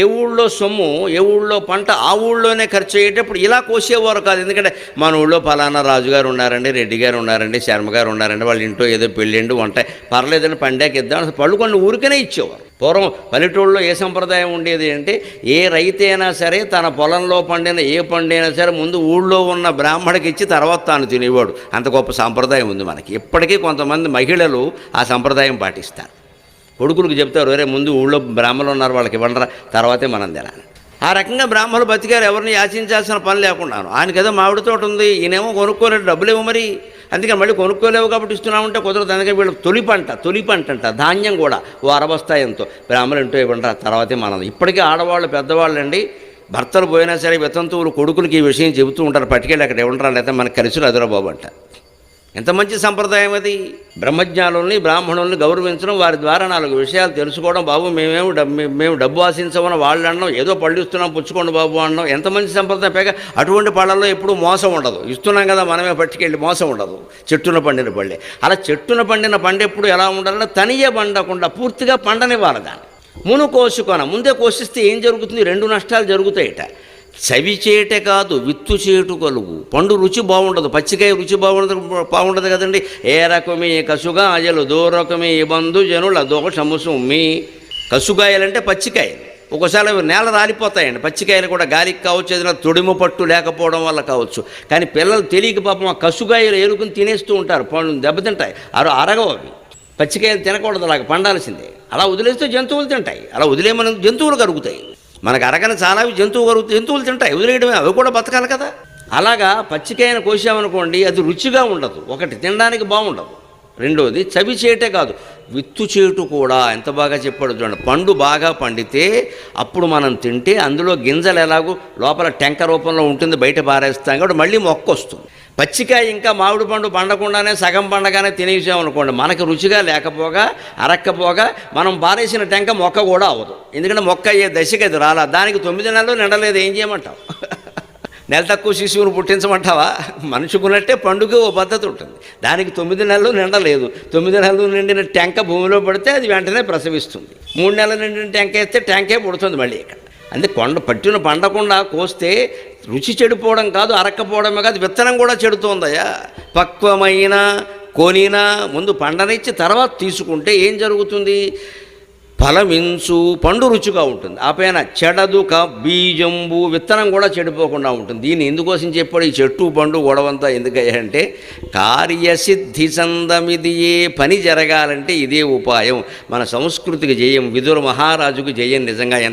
ఏ ఊళ్ళో సొమ్ము ఏ ఊళ్ళో పంట ఆ ఊళ్ళోనే ఖర్చు అయ్యేటప్పుడు ఇలా కోసేవారు కాదు. ఎందుకంటే మన ఊళ్ళో ఫలానా రాజుగారు ఉన్నారండి రెడ్డి గారు ఉన్నారండి శర్మ గారు ఉన్నారండి వాళ్ళ ఇంట్లో ఏదో పెళ్ళిండు వంట పర్లేదని పండగకి ఇద్దాం పళ్ళు కొన్ని ఊరికనే ఇచ్చేవారు. పూర్వం పల్లెటూళ్ళలో ఏ సంప్రదాయం ఉండేది అంటే ఏ రైతైనా సరే తన పొలంలో పండిన ఏ పండైనా సరే ముందు ఊళ్ళో ఉన్న బ్రాహ్మడికి ఇచ్చి తర్వాత తాను తినేవాడు. అంత గొప్ప సాంప్రదాయం ఉంది మనకి. ఇప్పటికీ కొంతమంది మహిళలు ఆ సంప్రదాయం పాటిస్తారు. కొడుకులకు చెప్తారు వేరే ముందు ఊళ్ళో బ్రాహ్మణులు ఉన్నారు వాళ్ళకి ఇవ్వండిరా తర్వాతే మనం తినాలి. ఆ రకంగా బ్రాహ్మణులు బతికారు ఎవరిని యాచించాల్సిన పని లేకున్నాను ఆయనకి ఏదో మామిడి తోట ఉంది ఈయనేమో కొనుక్కోలేదు డబ్బులు మరి. అందుకని మళ్ళీ కొనుక్కోలేవు కాబట్టి ఇస్తున్నామంటే కుదరదు అందుకని వీళ్ళు తొలి పంట తొలి పంట అంట ధాన్యం కూడా ఓ అరబస్తా ఎంతో బ్రాహ్మణులు ఇంటో ఇవ్వండి తర్వాతే మనం. ఇప్పటికీ ఆడవాళ్ళు పెద్దవాళ్ళు అండి భర్తలు పోయినా సరే వితంతువులు కొడుకులకి ఈ విషయం చెబుతూ ఉంటారు పట్టుకెళ్ళి అక్కడ ఇవ్వండి లేకపోతే మనకు కలిసి అదురా బాబు అంట. ఎంత మంచి సంప్రదాయం అది? బ్రహ్మజ్ఞానుల్ని బ్రాహ్మణుల్ని గౌరవించడం వారి ద్వారా నాలుగు విషయాలు తెలుసుకోవడం. బాబు మేమేమి డబ్బు మేము డబ్బు ఆశించమని వాళ్ళు అనడం ఏదో పళ్ళు ఇస్తున్నాం పుచ్చుకోండి బాబు అనడం ఎంత మంచి సంప్రదాయం. పైగా అటువంటి పళ్ళల్లో ఎప్పుడూ మోసం ఉండదు. ఇస్తున్నాం కదా మనమే పట్టుకెళ్ళి మోసం ఉండదు. చెట్టున పండిన పళ్ళే. అలా చెట్టున పండిన పండు ఎప్పుడు ఎలా ఉండాలంటే తనియే పండకుండా పూర్తిగా పండనివ్వాలి దాన్ని. మును కోసుకొన ముందే కోసిస్తే ఏం జరుగుతుంది? రెండు నష్టాలు జరుగుతాయిట. చవి చేటే కాదు విత్తు చేటు కలుగు. పండు రుచి బాగుండదు పచ్చికాయ రుచి బాగుండదు బాగుండదు కదండి. ఏ రకమే కసుగా అజలు దూరకమే బంధు జనుల దోషము సుమ్మి. కసుగాయలంటే పచ్చికాయలు. ఒకసారి అవి నేల రాలిపోతాయండి. పచ్చికాయలు కూడా గాలికి కావచ్చు ఏదైనా తొడిమ పట్టు లేకపోవడం వల్ల కావచ్చు. కానీ పిల్లలు తెలియక పాపం ఆ కసుగాయలు ఏరుకుని తినేస్తూ ఉంటారు. పండు దెబ్బతింటాయి. అరు అరగవు అవి. పచ్చికాయలు తినకూడదు అలాగ పండాల్సిందే. అలా వదిలేస్తే జంతువులు తింటాయి. అలా వదిలేమని జంతువులు కరుగుతాయి. మనకు అరగని చాలా జంతువు కరుగు జంతువులు తింటాయి వదిలేయడమే అవి కూడా బతకాలి కదా. అలాగా పచ్చికాయను కోసామనుకోండి అది రుచిగా ఉండదు. ఒకటి తినడానికి బాగుండదు. రెండోది చవి చేయటే కాదు. విత్తు చేటు కూడా ఎంత బాగా చెప్పాడు చూడండి. పండు బాగా పండితే అప్పుడు మనం తింటే అందులో గింజలు ఎలాగో లోపల టెంక రూపంలో ఉంటుంది బయట పారేస్తాం కాబట్టి మళ్ళీ మొక్క వస్తుంది. పచ్చికాయ ఇంకా మామిడి పండు పండకుండానే సగం పండగానే తినేసామనుకోండి మనకు రుచిగా లేకపోగా అరక్కపోగా మనం పారేసిన టెంక మొక్క కూడా అవ్వదు. ఎందుకంటే మొక్క అయ్యే దశకి అది రాలా. దానికి తొమ్మిది నెలలు నిండలేదు ఏం చేయమంటావు? నెల తక్కువ శిశువును పుట్టించమంటావా? మనుషుకున్నట్టే పండుగ ఓ పద్ధతి ఉంటుంది. దానికి తొమ్మిది నెలలు నిండలేదు తొమ్మిది నెలలు నిండిన టెంక భూమిలో పడితే అది వెంటనే ప్రసవిస్తుంది. మూడు నెలలు నిండిన టెంక వేస్తే టెంకే పుడుతుంది మళ్ళీ ఇక్కడ. అంటే కొండ పట్టిన పండకుండా కోస్తే రుచి చెడిపోవడం కాదు అరక్కపోవడమే కాదు విత్తనం కూడా చెడుతోందయ్యా. పక్వమైన కొనినా ముందు పండనిచ్చి తర్వాత తీసుకుంటే ఏం జరుగుతుంది? ఫలమించు పండు రుచిగా ఉంటుంది. ఆ పైన చెడదుక బీజంబు విత్తనం కూడా చెడిపోకుండా ఉంటుంది. దీన్ని ఎందుకోసం చెప్పాడు? ఈ చెట్టు పండు గొడవంతా ఎందుకంటే కార్యసిద్ధి సందమిది ఏ పని జరగాలంటే ఇదే ఉపాయం. మన సంస్కృతికి జయం విదుర మహారాజుకు జయం నిజంగా ఎంత